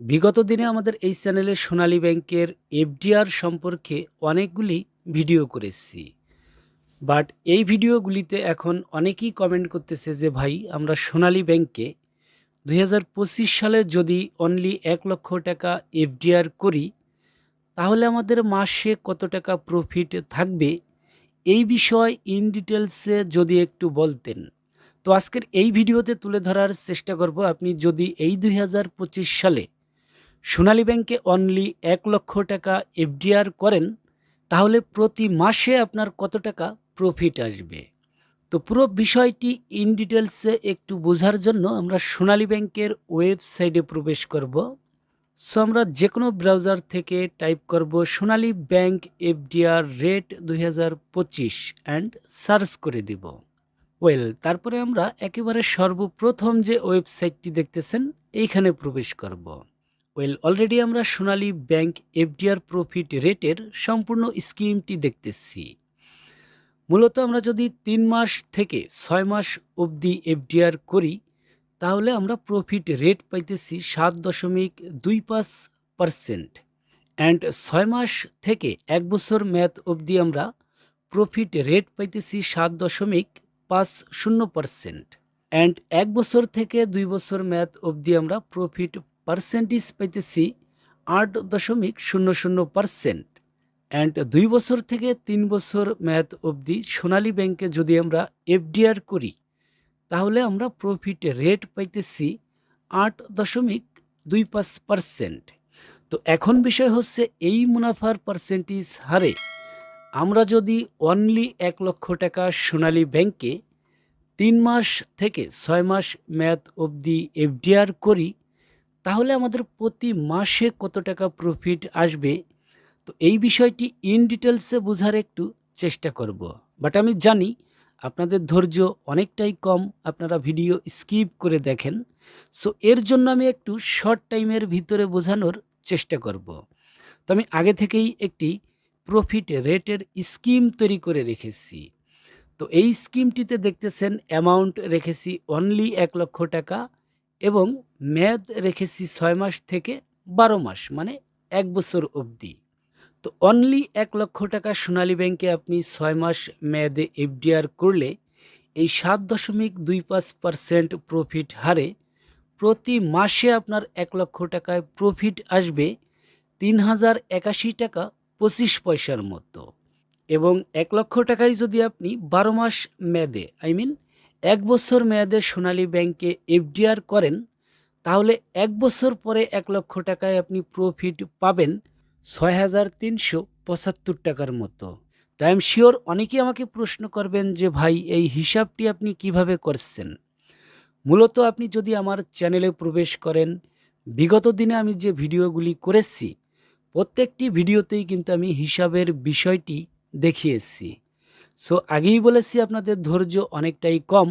বিগত দিনে আমাদের এই চ্যানেলে সোনালী ব্যাংকের এফডিআর সম্পর্কে অনেকগুলি ভিডিও করেছি। বাট এই ভিডিওগুলিতে এখন অনেকেই কমেন্ট করতেছে যে, ভাই, আমরা সোনালী ব্যাংকে দুই হাজার পঁচিশ সালে যদি অনলি এক লক্ষ টাকা এফডিআর করি, তাহলে আমাদের মাসে কত টাকা প্রফিট থাকবে? এই বিষয় ইন ডিটেলসে যদি একটু বলতেন। তো আজকের এই ভিডিওতে তুলে ধরার চেষ্টা করব, আপনি যদি এই দুই হাজার পঁচিশ সালে সোনালী ব্যাংকে অনলি এক লক্ষ টাকা এফডিআর করেন, তাহলে প্রতি মাসে আপনার কত টাকা প্রফিট আসবে? তো পুরো বিষয়টি ইন ডিটেলসে একটু বোঝার জন্য আমরা সোনালী ব্যাংকের ওয়েবসাইটে প্রবেশ করব। সো আমরা যে কোনো ব্রাউজার থেকে টাইপ করব সোনালী ব্যাংক এফডিআর রেট দুই হাজার পঁচিশ অ্যান্ড সার্চ করে দিব। ওয়েল তারপরে আমরা একেবারে সর্বপ্রথম যে ওয়েবসাইটটি দেখতেছেন, এইখানে প্রবেশ করব। ওয়েল অলরেডি আমরা সোনালী ব্যাংক এফডিআর প্রফিট রেটের সম্পূর্ণ স্কিমটি দেখতেছি। মূলত আমরা যদি তিন মাস থেকে ছয় মাস অবধি এফডিআর করি, তাহলে আমরা প্রফিট রেট পাইতেছি সাত দশমিক দুই পাঁচ পারসেন্ট অ্যান্ড ছয় মাস থেকে এক বছর ম্যাথ অবধি আমরা প্রফিট রেট পাইতেছি সাত দশমিক পাঁচ শূন্য পারসেন্ট অ্যান্ড এক বছর থেকে দুই বছর ম্যাথ অবধি আমরা প্রফিট পার্সেন্টেজ পাইতেছি আট দশমিক শূন্য শূন্য পার্সেন্ট অ্যান্ড দুই বছর থেকে তিন বছর ম্যাথ অবধি সোনালী ব্যাংকে যদি আমরা এফডিআর করি, তাহলে আমরা প্রফিট রেট পাইতেছি আট দশমিক দুই পাঁচ পার্সেন্ট তো এখন বিষয় হচ্ছে এই মুনাফার পার্সেন্টেজ হারে আমরা যদি অনলি এক লক্ষ টাকা সোনালী ব্যাংকে তিন মাস থেকে ছয় মাস ম্যাথ অবধি এফডিআর করি তাহলে আমাদের প্রতি মাসে কত টাকা প্রফিট আসবে? তো এই বিষয়টি ইন ডিটেলসে বোঝার একটু চেষ্টা করব। বাট আমি জানি আপনাদের ধৈর্য অনেকটাই কম, আপনারা ভিডিও স্কিপ করে দেখেন। সো এর জন্য আমি একটু শর্ট টাইমের ভিতরে বোঝানোর চেষ্টা করব। তো আমি আগে থেকেই একটি প্রফিট রেটের স্কিম তৈরি করে রেখেছি। তো এই স্কিমটিতে দেখতেছেন অ্যামাউন্ট রেখেছি অনলি এক লক্ষ টাকা এবং মেয়াদ রেখেছি ছয় মাস থেকে বারো মাস মানে এক বছর অবধি। তো অনলি এক লক্ষ টাকা সোনালী ব্যাংকে আপনি ছয় মাস মেয়াদে এফডিআর করলে এই সাত দশমিক দুই পাঁচ পারসেন্ট প্রফিট হারে প্রতি মাসে আপনার এক লক্ষ টাকায় প্রফিট আসবে তিন হাজার একাশি টাকা পঁচিশ পয়সার মতো। এবং এক লক্ষ টাকায় যদি আপনি বারো মাস মেয়াদে আই মিন এক বছর মেয়াদে সোনালী ব্যাংকে এফডিআর করেন, তাহলে এক বছর পরে এক লক্ষ টাকায় আপনি প্রফিট পাবেন ছয় হাজার তিনশো পঁচাত্তর টাকার মতো। তো আই এম শিওর অনেকেই আমাকে প্রশ্ন করবেন যে, ভাই, এই হিসাবটি আপনি কীভাবে করছেন? মূলত আপনি যদি আমার চ্যানেলে প্রবেশ করেন, বিগত দিনে আমি যে ভিডিওগুলি করেছি, প্রত্যেকটি ভিডিওতেই কিন্তু আমি হিসাবের বিষয়টি দেখিয়েছি। সো আগেই বলেছি আপনাদের ধৈর্য অনেকটাই কম।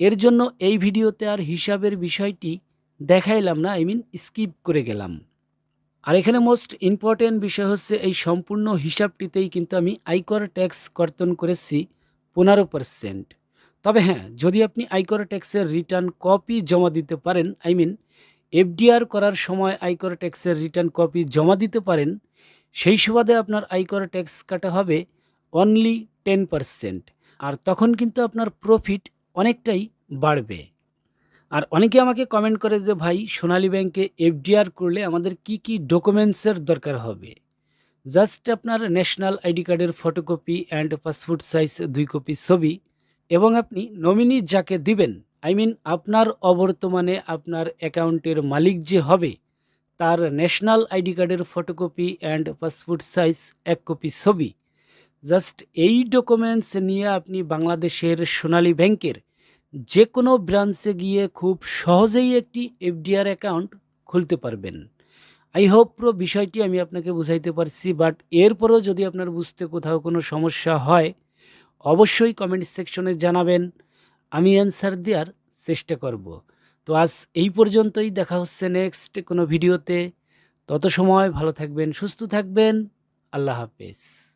এর জন্য এই ভিডিওতে আর হিসাবের বিষয়টি দেখাইলাম না আই মিন স্কিপ করে গেলাম। আর এখানে মোস্ট ইম্পর্টেন্ট বিষয় হচ্ছে এই সম্পূর্ণ হিসাবটিতেই কিন্তু আমি আয়কর ট্যাক্স কর্তন করেছি পনেরো পারসেন্ট তবে হ্যাঁ যদি আপনি আয়কর ট্যাক্সের রিটার্ন কপি জমা দিতে পারেন আই মিন এফডিআর করার সময় আয়কর ট্যাক্সের রিটার্ন কপি জমা দিতে পারেন, সেই সুবাদে আপনার আয়কর ট্যাক্স কাটা হবে অনলি টেন পারসেন্ট আর তখন কিন্তু আপনার প্রফিট অনেকটাই বাড়বে। আর অনেকে আমাকে কমেন্ট করে যে, ভাই, সোনালী ব্যাংকে এফডিআর করলে আমাদের কি কি ডকুমেন্টসের দরকার হবে? জাস্ট আপনার ন্যাশনাল আইডি কার্ডের ফটোকপি অ্যান্ড পাসপোর্ট সাইজ দুই কপি ছবি এবং আপনি নমিনি যাকে দিবেন আই মিন আপনার অবর্তমানে আপনার অ্যাকাউন্টের মালিক যে হবে, তার ন্যাশনাল আইডি কার্ডের ফটোকপি অ্যান্ড পাসপোর্ট সাইজ এক কপি ছবি। জাস্ট এই ডকুমেন্টস নিয়ে আপনি বাংলাদেশের সোনালী ব্যাংকের যে কোনো ব্রাঞ্চে গিয়ে খুব সহজেই একটি এফডিআর অ্যাকাউন্ট খুলতে পারবেন। আই হোপ পুরো বিষয়টি আমি আপনাকে বুঝাইতে পারছি, বাট এরপরও যদি আপনার বুঝতে কোথাও কোনো সমস্যা হয়, অবশ্যই কমেন্ট সেকশনে জানাবেন। আমি অ্যান্সার দেওয়ার চেষ্টা করব। তো আজ এই পর্যন্তই, দেখা হচ্ছে নেক্সট কোনো ভিডিওতে। তত সময় ভালো থাকবেন, সুস্থ থাকবেন। আল্লাহ হাফেজ।